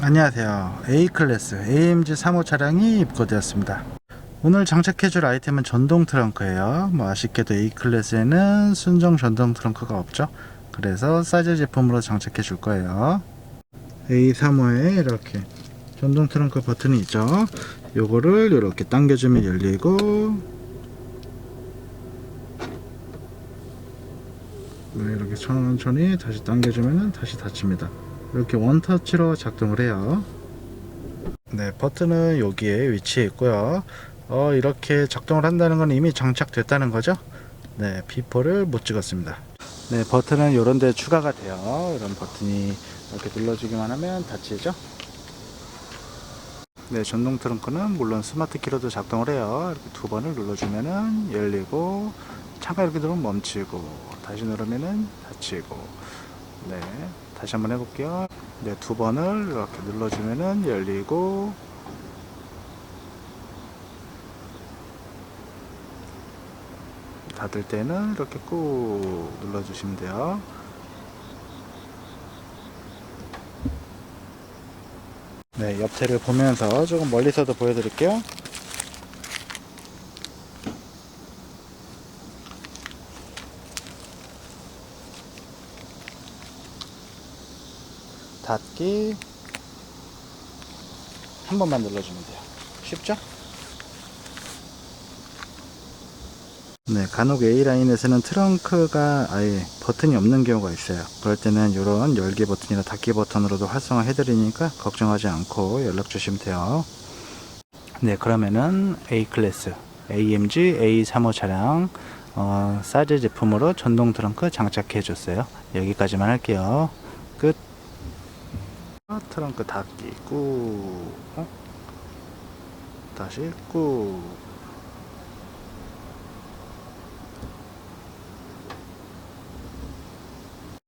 안녕하세요. A클래스 AMG 3호 차량이 입고되었습니다. 오늘 장착해줄 아이템은 전동 트렁크예요. 뭐 아쉽게도 A클래스에는 순정 전동 트렁크가 없죠. 그래서 사이즈 제품으로 장착해 줄 거예요. A35에 이렇게 전동 트렁크 버튼이 있죠. 요거를 이렇게 당겨주면 열리고 네, 이렇게 천천히 다시 당겨주면 다시 닫힙니다. 이렇게 원터치로 작동을 해요. 네, 버튼은 여기에 위치해 있고요. 어, 이렇게 작동을 한다는 건 이미 장착됐다는 거죠. 네, 비포를 못 찍었습니다. 네, 버튼은 이런 데 추가가 돼요. 이런 버튼이 이렇게 눌러주기만 하면 닫히죠. 네, 전동 트렁크는 물론 스마트 키로도 작동을 해요. 이렇게 두 번을 눌러주면은 열리고, 차가 이렇게 들어오면 멈추고, 다시 누르면은 닫히고, 네, 다시 한번 해볼게요. 네, 두 번을 이렇게 눌러주면은 열리고, 닫을 때는 이렇게 꾹 눌러주시면 돼요. 네, 옆태를 보면서 조금 멀리서도 보여드릴게요. 닫기 한 번만 눌러주면 돼요. 쉽죠? 네, 간혹 A라인에서는 트렁크가 아예 버튼이 없는 경우가 있어요. 그럴 때는 이런 열기 버튼이나 닫기 버튼으로도 활성화 해드리니까 걱정하지 않고 연락 주시면 돼요. 네, 그러면은 A 클래스, AMG A35 차량 어, 사이즈 제품으로 전동 트렁크 장착해 줬어요. 여기까지만 할게요. 끝. 어, 트렁크 닫기 꾹. 어? 다시 꾹.